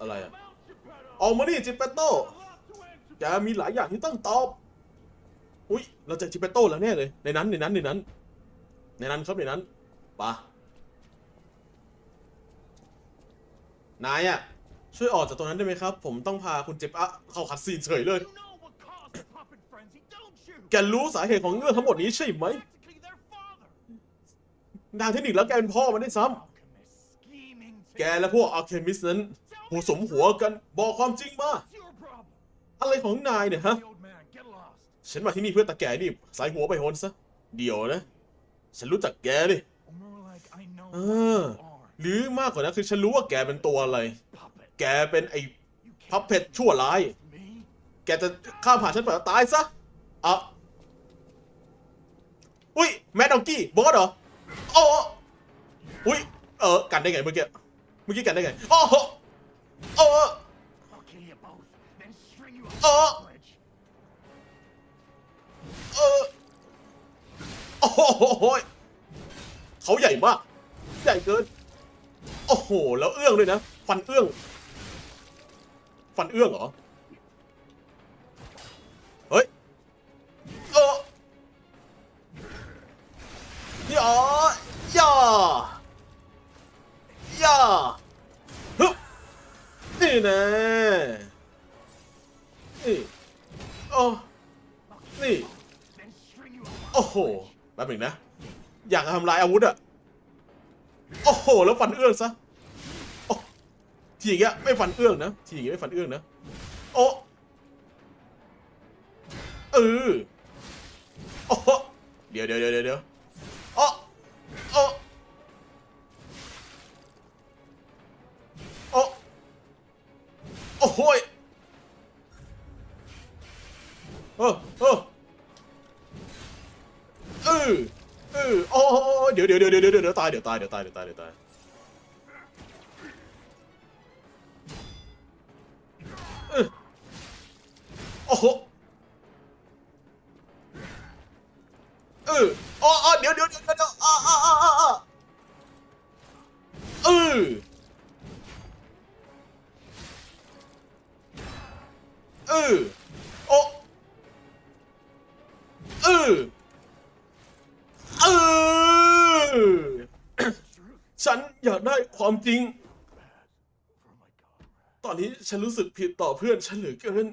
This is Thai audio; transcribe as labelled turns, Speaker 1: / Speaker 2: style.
Speaker 1: อะไรอะออกมาดิจิเปโต้แกมีหลายอย่างที่ต้องตอบ อุ้ยเราเจอจิเปโต้แล้วแน่เลย ในนั้นในนั้นในนั้น ในนั้นครับในนั้นปะนายอะช่วยออกจากตรงนั้นได้ไหมครับ ผมต้องพาคุณเจ็บอะเข้าคัดซีนเฉยเลย แกรู้สาเหตุของเรื่องทั้งหมดนี้ใช่ไหมทางเทคนิคแล้วแกเป็นพ่อมันได้ซ้ำแกและพวกอาร์เคมิสนั้น หัวสมหัวกันบอกความจริงมา
Speaker 2: What's your problem?
Speaker 1: อะไรของนายเนี่ยฮะ
Speaker 2: The old man, get lost.
Speaker 1: ฉันมาที่นี่เพื่อตะแกนี่สายหัวไปโหนซะ เดี๋ยวนะ ฉันรู้จักแกดิ
Speaker 2: Or more like I know
Speaker 1: เอ
Speaker 2: what
Speaker 1: อ
Speaker 2: you are.
Speaker 1: หรือมากกว่านั้นคือฉันรู้ว่าแกเป็นตัวอะไร
Speaker 2: Puppet.
Speaker 1: แกเป็นไอ้
Speaker 2: You
Speaker 1: พับ
Speaker 2: can't
Speaker 1: เพ็ดชั่วร้าย
Speaker 2: me.
Speaker 1: แกจะข้ามผ่านฉันไปแล้วตายซะอะอุ้ยแมดดองกี้บอสเหรอโอ้อุ้ยเออกันได้ไงเมื่อกี้ เมื่อกี้กันได้ไงโอ้ โหโอ้
Speaker 2: I'll kill you both, then string you
Speaker 1: Oh.
Speaker 2: up the bridge.
Speaker 1: เออโอ้โหเขาใหญ่มาก ใหญ่เกิน โอ้โห แล้วเอื้องด้วยนะ ฟันเอื้อง ฟันเอื้องเหรอ นี่น่นี่โอ้นี่ โอ้โหแป๊บหนึ่งนะ อยากทำลายอาวุธอะโอ้โห แล้วฟันเอื้องซะโอ้ทีอย่างเงี้ยไม่ฟันเอื้องนะทีอย่างเงี้ยไม่ฟันเอื้องนะ โอ้เออโอ้เดี๋ยวเดี๋ยวเดี๋ยวเดี๋ยว โอ้ยเออเออเออเออโอ้เดี๋ยวเดี๋ยวเดี๋ยวเดี๋ยวเดี๋ยวตายเดี๋ยวตายเดี๋ยวตายเดี๋ยวตายเดี๋ยวตายเออโอ้โหเอออ๋ออ๋อเดี๋ยวเดี๋ยวเดี๋ยวเดี๋ยวอ่าอ่า เออโอเออเออฉันอยากได้ความจริง ตอนนี้ฉันรู้สึกผิดต่อเพื่อนฉันเหลือเกิน